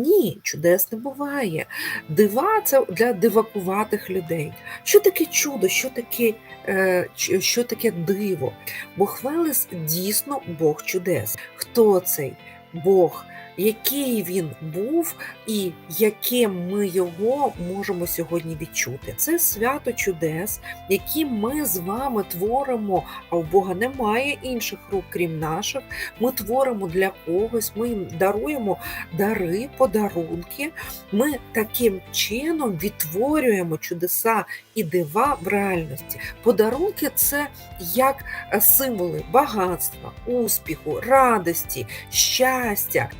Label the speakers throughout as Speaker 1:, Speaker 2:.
Speaker 1: Ні, чудес не буває. Дива це для дивакуватих людей. Що таке чудо, що таке, е, що таке диво? Бог Велес дійсно Бог чудес. Хто цей Бог? Який він був і яким ми його можемо сьогодні відчути? Це свято чудес, які ми з вами творимо, а у Бога немає інших рук, крім наших. Ми творимо для когось, ми їм даруємо дари, подарунки. Ми таким чином відтворюємо чудеса і дива в реальності. Подарунки це як символи багатства, успіху, радості, щастя.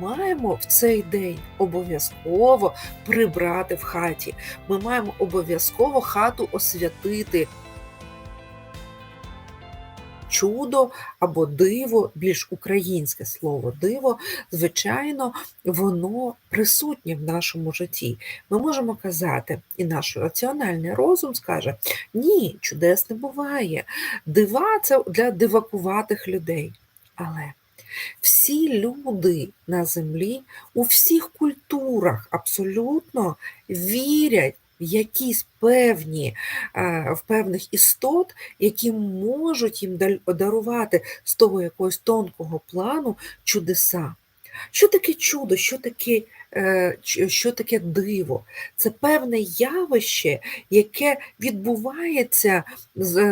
Speaker 1: Маємо в цей день обов'язково прибрати в хаті. Ми маємо обов'язково хату освятити. Чудо або диво, більш українське слово диво, звичайно, воно присутнє в нашому житті. Ми можемо казати, і наш раціональний розум скаже: ні, чудес не буває. Дива це для дивакуватих людей. Але всі люди на землі у всіх культурах абсолютно вірять в якісь певні е, в певних істот, які можуть їм дарувати з того якогось тонкого плану чудеса. Що таке чудо, що таке, що таке диво? Це певне явище, яке відбувається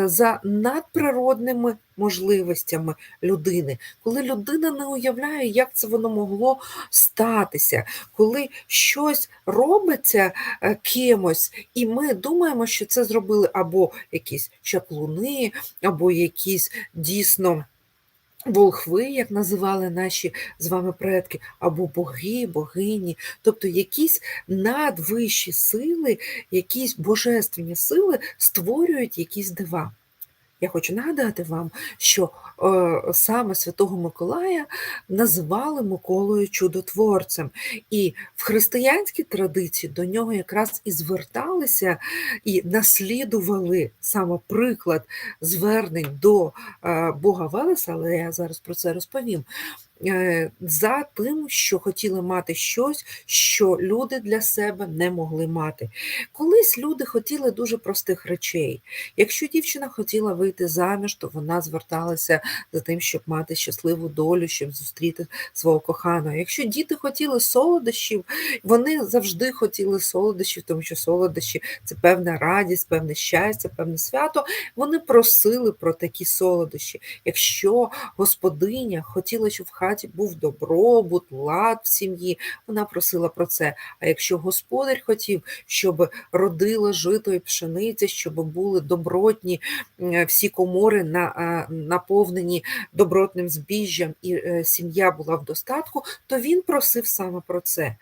Speaker 1: за надприродними можливостями людини, коли людина не уявляє, як це воно могло статися, коли щось робиться е, кимось, і ми думаємо, що це зробили або якісь чаклуни, або якісь дійсно. Волхви, як називали наші з вами предки, або боги, богині, тобто якісь надвищі сили, якісь божественні сили створюють якісь дива. Я хочу нагадати вам, що е, саме Святого Миколая назвали Миколою чудотворцем. І в християнській традиції до нього якраз і зверталися і наслідували саме приклад звернень до е, Бога Велеса, але я зараз про це розповім. Е, За тим, що хотіли мати щось, що люди для себе не могли мати. Колись люди хотіли дуже простих речей. Якщо дівчина хотіла вийти заміж, то вона зверталася за тим, щоб мати щасливу долю, щоб зустріти свого коханого. Якщо діти хотіли солодощів, вони завжди хотіли солодощів, тому що солодощі це певна радість, певне щастя, певне свято. Вони просили про такі солодощі. Якщо господиня хотіла, щоб в хаті був добробут, лад в сім'ї, вона просила про це. А якщо господар хотів, щоб родила жито і пшениця, щоб були добротні всі комори на, наповнені добротним збіжжям, і е, сім'я була в достатку, то він просив саме про це.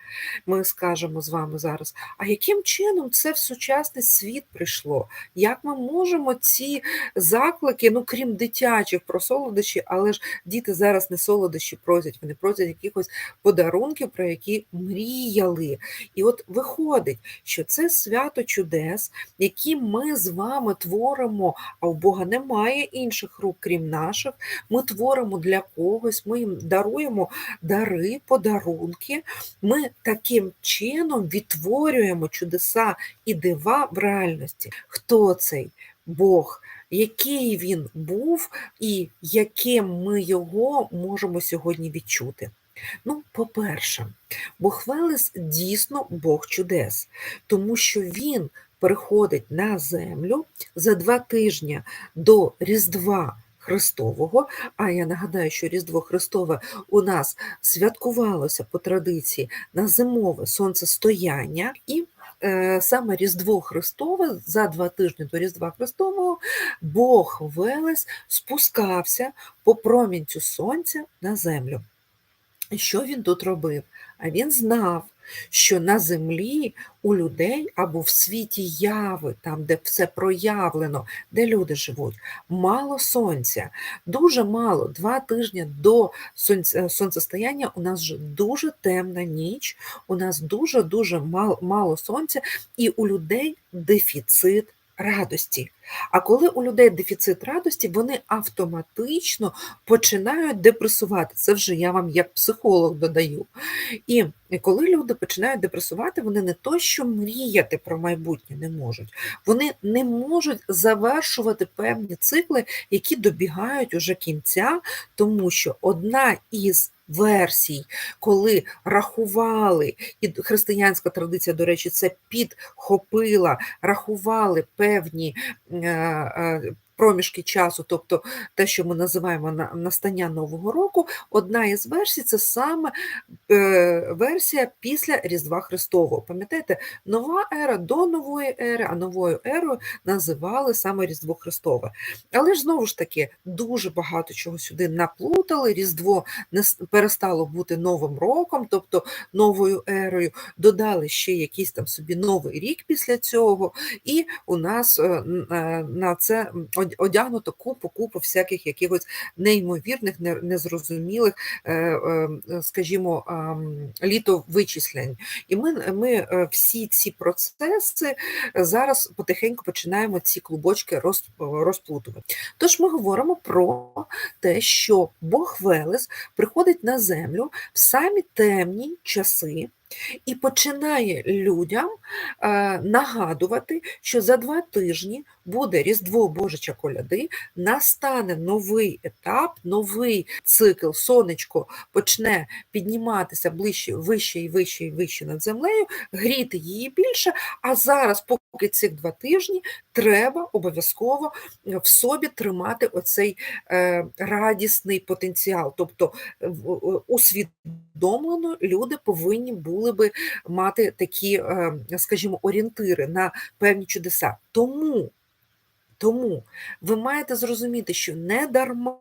Speaker 1: Ми скажемо з вами зараз. А яким чином це в сучасний світ прийшло? Як ми можемо ці заклики, ну крім дитячих про солодощі, але ж діти зараз не солодощі просять, вони просять якихось подарунків, про які мріяли. І от виходить, що це свято чудес, які ми з вами творимо, а у Бога немає інших рук, крім наших. Ми творимо для когось, ми їм даруємо дари, подарунки. Ми таким чином відтворюємо чудеса і дива в реальності. Хто цей Бог? Який він був і яким ми його можемо сьогодні відчути? Ну, по-перше, Бог Велес дійсно Бог чудес, тому що він приходить на землю за два тижні до Різдва Христового. А я нагадаю, що Різдво Христове у нас святкувалося по традиції на зимове сонцестояння, і саме Різдво Христове за два тижні до Різдва Христового Бог Велес спускався по промінцю сонця на землю. Що він тут робив? А він знав, що на землі у людей або в світі яви, там, де все проявлено, де люди живуть, мало сонця, дуже мало. Два тижні до сонцестояння у нас дуже темна ніч, у нас дуже-дуже мало сонця, і у людей дефіцит радості. А коли у людей дефіцит радості, вони автоматично починають депресувати. Це вже я вам як психолог додаю. І коли люди починають депресувати, вони не то, що мріяти про майбутнє не можуть, вони не можуть завершувати певні цикли, які добігають уже кінця, тому що одна із версій, коли рахували, і християнська традиція, до речі, це підхопила, рахували певні е, е, проміжки часу, тобто те, що ми називаємо настання Нового року, одна із версій це саме е, версія після Різдва Христового. Пам'ятаєте, нова ера до нової ери, а новою ерою називали саме Різдво Христове. Але ж знову ж таки дуже багато чого сюди наплутали. Різдво не перестало бути новим роком, тобто новою ерою. Додали ще якийсь там собі новий рік після цього, і у нас е, е, на це одягнуто купу купу всяких якихось неймовірних, незрозумілих, е, е, скажімо, літовичислень. І ми, ми е, всі ці процеси зараз потихеньку починаємо ці клубочки розплутувати. Тож ми говоримо про те, що Бог Велес приходить на землю в самі темні часи і починає людям е, нагадувати, що за два тижні буде Різдво Божича коляди, настане новий етап, новий цикл, сонечко почне підніматися ближче, вище і вище і вище над землею, гріти її більше. А зараз, поки цих два тижні, треба обов'язково в собі тримати оцей е, радісний потенціал. Тобто усвідомлено люди повинні були би мати такі, е, скажімо, орієнтири на певні чудеса. Тому, Тому ви маєте зрозуміти, що не дарма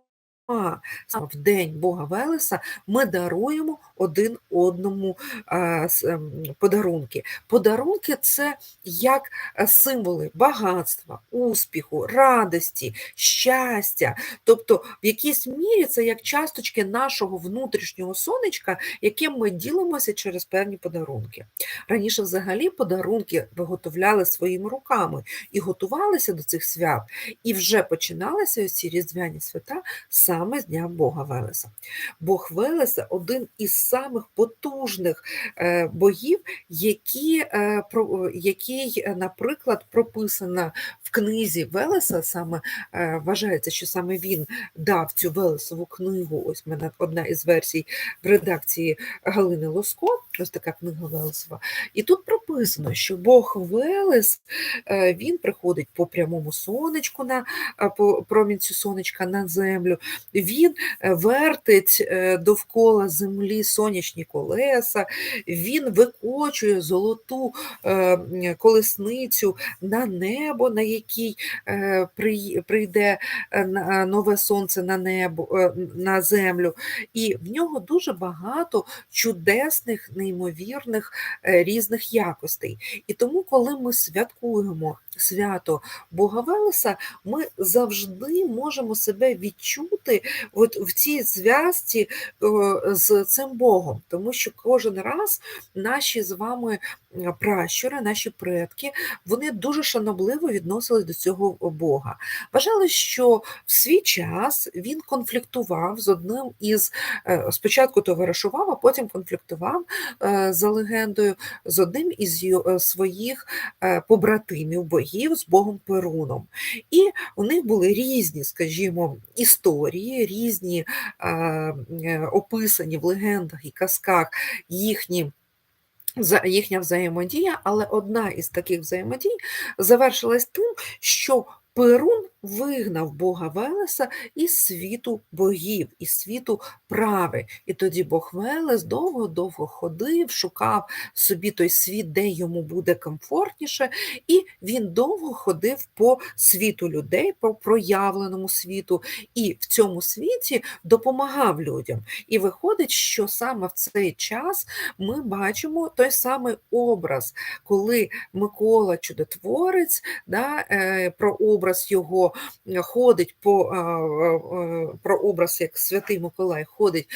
Speaker 1: в День Бога Велеса ми даруємо один одному ем, подарунки. Подарунки це як е, символи багатства, успіху, радості, щастя. Тобто, в якійсь мірі це як часточки нашого внутрішнього сонечка, яким ми ділимося через певні подарунки. Раніше, взагалі, подарунки виготовляли своїми руками і готувалися до цих свят, і вже починалися ці різдвяні свята саме з Дня Бога Велеса. Бог Велеса один із самих потужних е, богів, які, е, який, наприклад, прописано в книзі Велеса, саме е, вважається, що саме він дав цю Велесову книгу. Ось мене одна із версій в редакції Галини Лоско, ось така книга Велесова. І тут прописано, що Бог Велес він приходить по прямому сонечку на по промінцю сонечка на землю він е, вертить е, довкола землі сонячні колеса, він викочує золоту е, колесницю на небо, на якій прийде нове сонце на небо, на землю. І в нього дуже багато чудесних, неймовірних різних якостей. І тому, коли ми святкуємо свято Бога Велеса, ми завжди можемо себе відчути от в цій зв'язці з цим Богом, тому що кожен раз наші з вами пращури, наші предки, вони дуже шанобливо відносились до цього Бога. Вважали, що в свій час він конфліктував з одним із е, спочатку товаришував, а потім конфліктував е, за легендою з одним із е, своїх побратимів богів з Богом Перуном. І у них були різні, скажімо, історії, різні описані в легендах і казках їхні їхня взаємодія, але одна із таких взаємодій завершилась тим, що Перун вигнав Бога Велеса із світу богів, із світу прави. І тоді Бог Велес довго-довго ходив, шукав собі той світ, де йому буде комфортніше, і він довго ходив по світу людей, по проявленому світу, і в цьому світі допомагав людям. І виходить, що саме в цей час ми бачимо той самий образ, коли Микола Чудотворець, да, е, про образ його е, ходить по а, а, а, як Святий Миколай ходить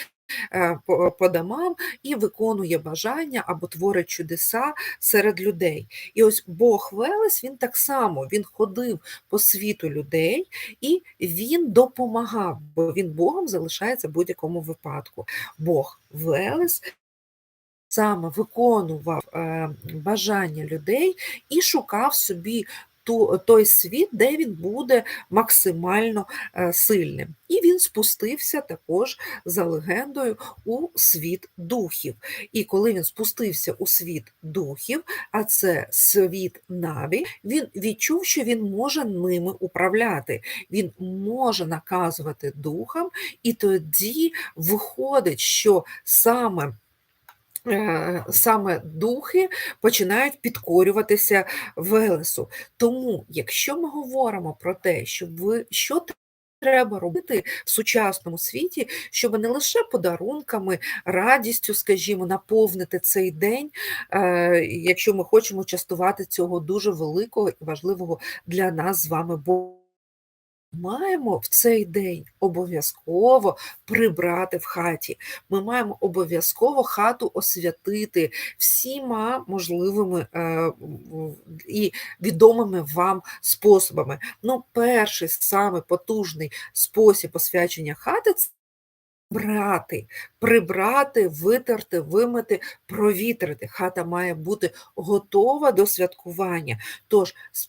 Speaker 1: е, по, по домам і виконує бажання або творить чудеса серед людей. І ось Бог Велес, він так само він ходив по світу людей і він допомагав, бо він Богом залишається в будь-якому випадку. Бог Велес саме виконував е, бажання людей і шукав собі ту, той світ, де він буде максимально е, сильним. І він спустився також за легендою у світ духів. І коли він спустився у світ духів, а це світ Наві, він відчув, що він може ними управляти, він може наказувати духам, і тоді виходить, що саме саме духи починають підкорюватися Велесу. Тому, якщо ми говоримо про те, що ви що треба робити в сучасному світі, щоб не лише подарунками, радістю, скажімо, наповнити цей день, е, якщо ми хочемо частувати цього дуже великого і важливого для нас з вами Бога. Маємо в цей день обов'язково прибрати в хаті. Ми маємо обов'язково хату освятити всіма можливими е, і відомими вам способами. Ну, перший самий потужний спосіб освячення хати Брати, прибрати, витерти, вимити, провітрити. Хата має бути готова до святкування. Тож з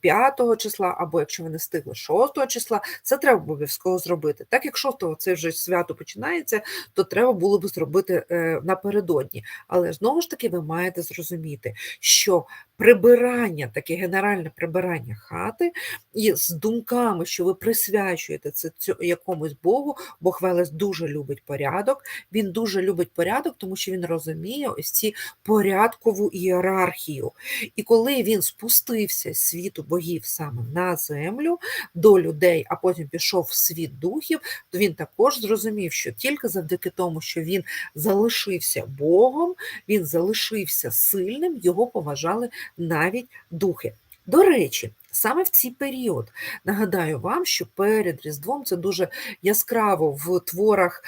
Speaker 1: 5 числа, або якщо ви не встигли 6 числа, це треба обов'язково зробити. Так як 6 це вже свято починається, то треба було б зробити е, напередодні. Але знову ж таки, ви маєте зрозуміти, що прибирання, таке генеральне прибирання хати і з думками, що ви присвячуєте це якомусь Богу, Бог Велес дуже любить порядок. Він дуже любить порядок, тому що він розуміє ось ці порядкову ієрархію. І коли він спустився з світу богів саме на землю до людей, а потім пішов в світ духів, то він також зрозумів, що тільки завдяки тому, що він залишився Богом, він залишився сильним, його поважали навіть духи. До речі, саме в цей період нагадаю вам, що перед Різдвом це дуже яскраво в творах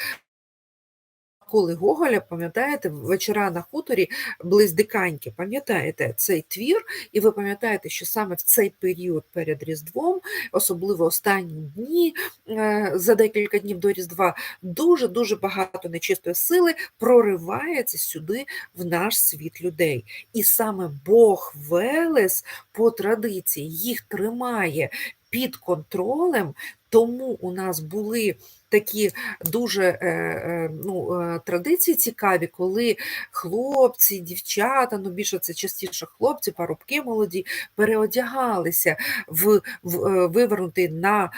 Speaker 1: Коли Гоголя, пам'ятаєте, вечора на хуторі близдиканьки, пам'ятаєте цей твір, і ви пам'ятаєте, що саме в цей період перед Різдвом, особливо останні дні, е, за декілька днів до Різдва, дуже-дуже багато нечистої сили проривається сюди в наш світ людей. І саме Бог Велес по традиції їх тримає під контролем, тому у нас були такі дуже е, е, ну, е, традиції цікаві, коли хлопці, дівчата, ну більше це частіше хлопці, парубки молоді, переодягалися в, в вивернутий на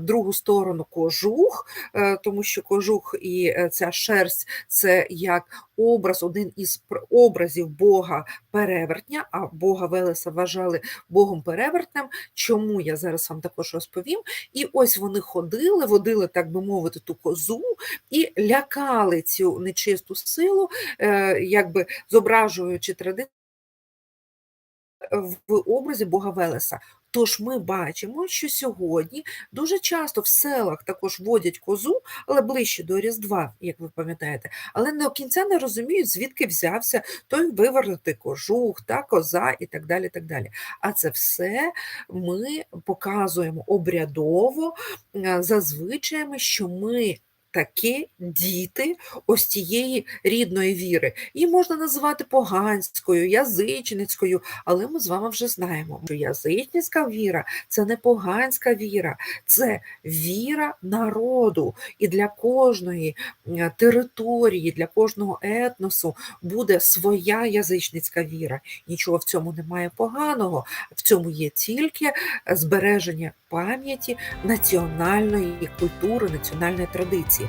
Speaker 1: другу сторону кожух, тому що кожух і ця шерсть це як образ, один із образів Бога перевертня, а Бога Велеса вважали Богом перевертнем. Чому я зараз вам також розповім? І ось вони ходили, водили, так би мовити, ту козу і лякали цю нечисту силу, е, якби зображуючи традицію в образі Бога Велеса. Тож ми бачимо, що сьогодні дуже часто в селах також водять козу, але ближче до Різдва, як ви пам'ятаєте, але до кінця не розуміють, звідки взявся той вивернутий кожух, та коза і так далі. так далі. А це все ми показуємо обрядово зазвичай, що ми таки діти ось цієї рідної віри. Її можна називати поганською, язичницькою, але ми з вами вже знаємо, що язичницька віра це не поганська віра, це віра народу. І для кожної території, для кожного етносу буде своя язичницька віра. Нічого в цьому немає поганого, в цьому є тільки збереження пам'яті національної культури, національної традиції.